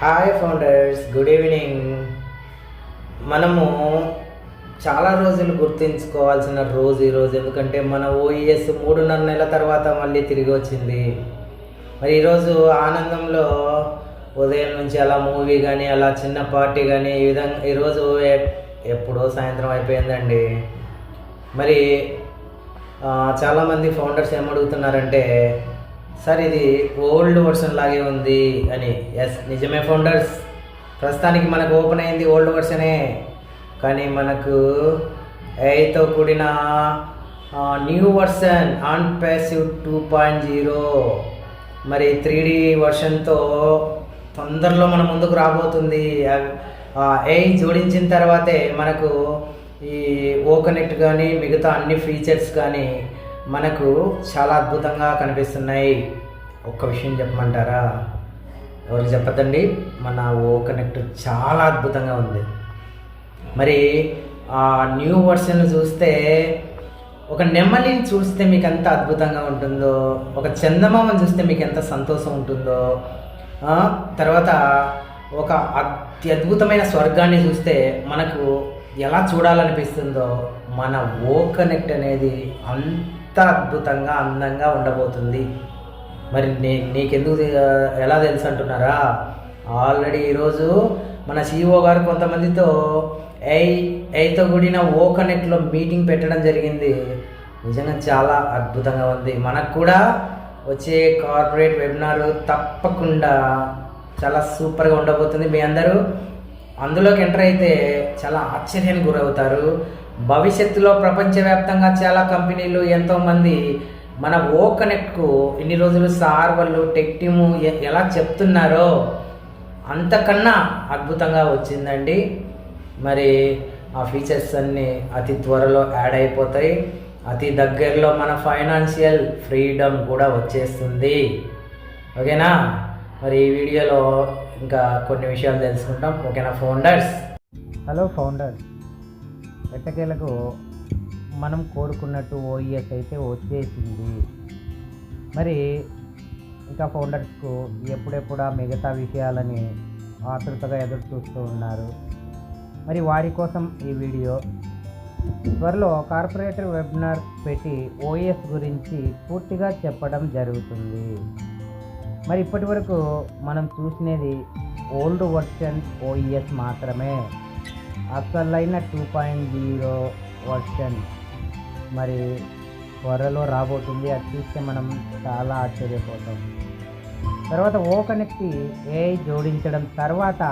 Hi founders good evening మనము చాలా రోజులు గుర్తుంచుకోవాల్సిన రోజు ఈరోజు ఎందుకంటే మన ఓఈఎస్ మూడున్నర నెలల తర్వాత మళ్ళీ తిరిగి వచ్చింది. మరి ఈరోజు ఆనందంలో ఉదయం నుంచి అలా మూవీ కానీ అలా చిన్న పార్టీ కానీ ఈ విధంగా ఈరోజు ఎప్పుడో సాయంత్రం అయిపోయిందండి. మరి చాలామంది ఫౌండర్స్ ఏమడుగుతున్నారంటే సార్ ఇది ఓల్డ్ వర్షన్ లాగే ఉంది అని. ఎస్ నిజమే ఫౌండర్స్. ప్రస్తుతానికి మనకు ఓపెన్ అయింది ఓల్డ్ వర్షనే. కానీ మనకు ఏతో కూడిన new version on passive two point zero మరి త్రీ డి వర్షన్తో తొందరలో మన ముందుకు రాబోతుంది. ఏ జోడించిన తర్వాతే మనకు ఈ ఓ కనెక్ట్ కానీ మిగతా అన్ని ఫీచర్స్ కానీ మనకు చాలా అద్భుతంగా కనిపిస్తున్నాయి. ఒక్క విషయం చెప్పమంటారా? ఎవరు చెప్పదండి మన ఓ కనెక్ట్ చాలా అద్భుతంగా ఉంది. మరి ఆ న్యూ వర్షన్ చూస్తే ఒక నెమ్మలిని చూస్తే మీకు ఎంత అద్భుతంగా ఉంటుందో ఒక చందమామని చూస్తే మీకు ఎంత సంతోషం ఉంటుందో తర్వాత ఒక అత్యద్భుతమైన స్వర్గాన్ని చూస్తే మనకు ఎలా చూడాలనిపిస్తుందో మన ఓ కనెక్ట్ అనేది అంత అద్భుతంగా అందంగా ఉండబోతుంది. మరి నే నీకెందుకు ఎలా తెలుసు అంటున్నారా? ఆల్రెడీ ఈరోజు మన సిఇఓ గారు కొంతమందితో ఐ ఏతో కూడిన ఓ కనెక్ట్లో మీటింగ్ పెట్టడం జరిగింది. నిజంగా చాలా అద్భుతంగా ఉంది. మనకు కూడా వచ్చే కార్పొరేట్ వెబినార్ తప్పకుండా చాలా సూపర్గా ఉండబోతుంది. మీ అందరూ అందులోకి ఎంటర్ అయితే చాలా ఆశ్చర్యానికి గురవుతారు. భవిష్యత్తులో ప్రపంచవ్యాప్తంగా చాలా కంపెనీలు ఎంతోమంది మన ఓ కనెక్ట్కు ఇన్ని రోజులు సార్ వాళ్ళు టెక్ టీము ఎలా చెప్తున్నారో అంతకన్నా అద్భుతంగా వచ్చిందండి. మరి ఆ ఫీచర్స్ అన్నీ అతి త్వరలో యాడ్ అయిపోతాయి. అతి దగ్గరలో మన ఫైనాన్షియల్ ఫ్రీడమ్ కూడా వచ్చేస్తుంది. ఓకేనా? మరి ఈ వీడియోలో ఇంకా కొన్ని విషయాలు తెలుసుకుంటాం. ఓకేనా ఫౌండర్స్? Hello founders. ఎట్టకేలకు మనం కోరుకున్నట్టు ఓఈఎస్ అయితే వచ్చేసింది. మరి ఇంకా ఫౌండర్స్కు ఎప్పుడెప్పుడా మిగతా విషయాలని ఆతృతగా ఎదురు చూస్తూ ఉన్నారు. మరి వారి కోసం ఈ వీడియో. త్వరలో కార్పొరేటర్ వెబినార్ పెట్టి ఓఎస్ గురించి పూర్తిగా చెప్పడం జరుగుతుంది. మరి ఇప్పటి వరకు మనం చూసినది ఓల్డ్ వర్షన్ ఓఈఎస్ మాత్రమే. అసలైన టూ పాయింట్ జీరో వర్షన్ మరి త్వరలో రాబోతుంది. అది చూస్తే మనం చాలా ఆశ్చర్యపోతాం. తర్వాత ఓ కనెక్ట్ ఏఐ జోడించడం తర్వాత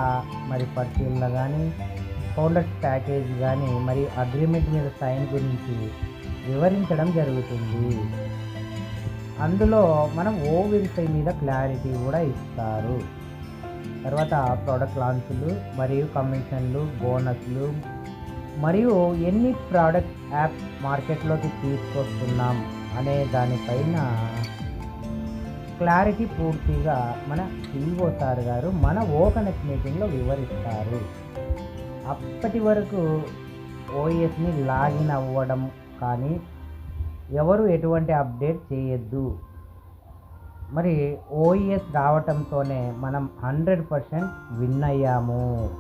మరి పరిశీలన కానీ ఫౌండర్స్ ప్యాకేజ్ కానీ మరి అగ్రిమెంట్ మీద సైన్ గురించి వివరించడం జరుగుతుంది. అందులో మనం ఓ వెరిఫై మీద క్లారిటీ కూడా ఇస్తారు. తర్వాత ప్రోడక్ట్ లాంచ్లు మరియు కమిషన్లు బోనస్లు మరియు ఎన్ని ప్రోడక్ట్ యాప్ మార్కెట్లోకి తీసుకొస్తున్నాం అనే దానిపైన క్లారిటీ పూర్తిగా మన సిఇఓ సార్ గారు మన ఓ కనెక్ట్ మీటింగ్లో వివరిస్తారు. అప్పటి వరకు ఓఎస్ని లాగిన్ అవ్వడం కానీ ఎవరు ఎటువంటి అప్డేట్ చేయొద్దు. మరి ఓఈఎస్ రావటంతోనే మనం హండ్రెడ్ పర్సెంట్ విన్ అయ్యాము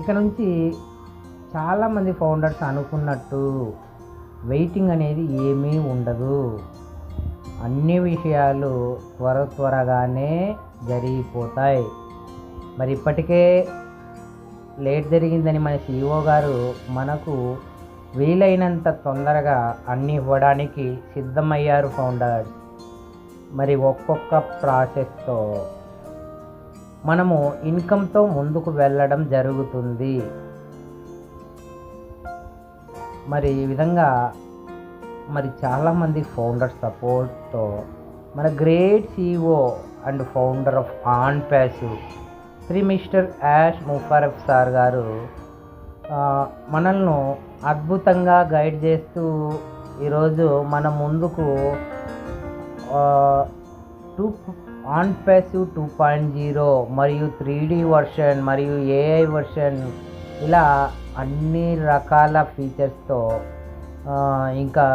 ఇక నుంచి చాలామంది ఫౌండర్స్ అనుకున్నట్టు వెయిటింగ్ అనేది ఏమీ ఉండదు. అన్ని విషయాలు త్వర త్వరగానే జరిగిపోతాయి. మరి ఇప్పటికే లేట్ జరిగిందని మన సిఇఓ గారు మనకు వీలైనంత తొందరగా అన్ని ఇవ్వడానికి సిద్ధమయ్యారు ఫౌండర్స్. మరి ఒక్కొక్క ప్రాసెస్తో మనము ఇన్కమ్తో ముందుకు వెళ్ళడం జరుగుతుంది. మరి ఈ విధంగా మరి చాలామంది ఫౌండర్ సపోర్ట్తో మన great CEO and founder of on passive Shri mister Ash Mufareh sir garu మనల్ని అద్భుతంగా గైడ్ చేస్తూ ఈరోజు మన ముందుకు to on passive two point zero మరియు త్రీ డి వర్షన్ మరియు ఏఐ వర్షన్ ఇలా అన్ని రకాల ఫీచర్స్తో ఇంకా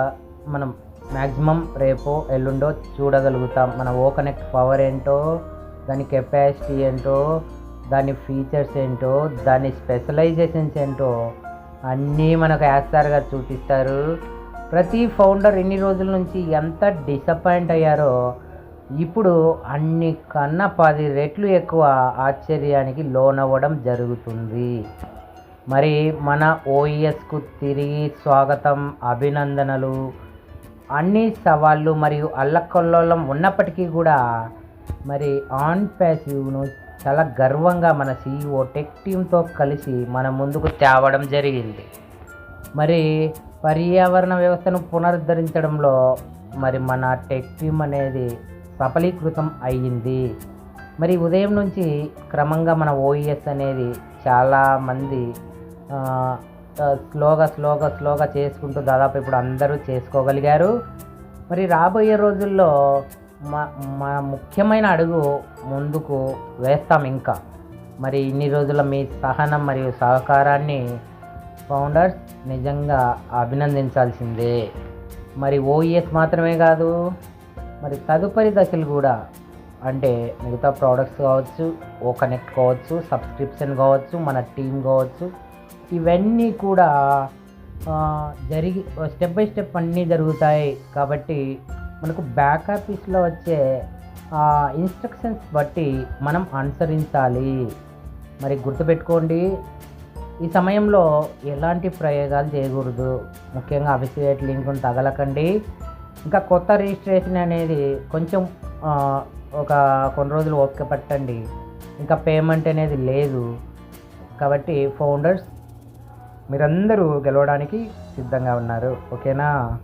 మనం మ్యాక్సిమం రేపో ఎల్లుండో చూడగలుగుతాం. మన ఓ కనెక్ట్ పవర్ ఏంటో దాని కెపాసిటీ ఏంటో దాని ఫీచర్స్ ఏంటో దాని స్పెషలైజేషన్స్ ఏంటో అన్నీ మనకు యాస్తారుగా చూపిస్తారు. ప్రతి ఫౌండర్ ఎన్ని రోజుల నుంచి ఎంత డిసప్పాయింట్ అయ్యారో ఇప్పుడు అన్ని కన్నా పది రెట్లు ఎక్కువ ఆశ్చర్యానికి లోనవ్వడం జరుగుతుంది. మరి మన ఓఈఎస్కు తిరిగి స్వాగతం అభినందనలు. అన్ని సవాళ్ళు మరియు అల్లకల్లోలం ఉన్నప్పటికీ కూడా మరి ఆన్ ప్యాసివ్ను చాలా గర్వంగా మన సీఈఓ టెక్ టీంతో కలిసి మన ముందుకు తేవడం జరిగింది. మరి పర్యావరణ వ్యవస్థను పునరుద్ధరించడంలో మరి మన టెక్ టీమ్ అనేది సఫలీకృతం అయ్యింది. మరి ఉదయం నుంచి క్రమంగా మన ఓఈఎస్ అనేది చాలామంది స్లోగా స్లోగా స్లోగా చేసుకుంటూ దాదాపు ఇప్పుడు అందరూ చేసుకోగలిగారు. మరి రాబోయే రోజుల్లో మా మా ముఖ్యమైన అడుగు ముందుకు వేస్తాం ఇంకా. మరి ఇన్ని రోజుల మీ సహనం మరియు సహకారాన్ని ఫౌండర్స్ నిజంగా అభినందించాల్సిందే. మరి ఓఈఎస్ మాత్రమే కాదు మరి తదుపరి దశలు కూడా అంటే మిగతా ప్రోడక్ట్స్ కావచ్చు ఓ కనెక్ట్ కావచ్చు సబ్స్క్రిప్షన్ కావచ్చు మన టీం కావచ్చు ఇవన్నీ కూడా జరిగి స్టెప్ బై స్టెప్ అన్నీ జరుగుతాయి. కాబట్టి మనకు బ్యాక్ ఆఫీస్లో వచ్చే ఇన్స్ట్రక్షన్స్ బట్టి మనం అనుసరించాలి. మరి గుర్తుపెట్టుకోండి ఈ సమయంలో ఎలాంటి ప్రయోగాలు చేయకూడదు. ముఖ్యంగా అఫిసియేట్ లింక్ను తగలకండి. ఇంకా కొత్త రిజిస్ట్రేషన్ అనేది కొంచెం ఒక కొన్ని రోజులు ఓపిక పట్టండి. ఇంకా పేమెంట్ అనేది లేదు. కాబట్టి ఫౌండర్స్ మీరందరూ గెలవడానికి సిద్ధంగా ఉన్నారు. ఓకేనా?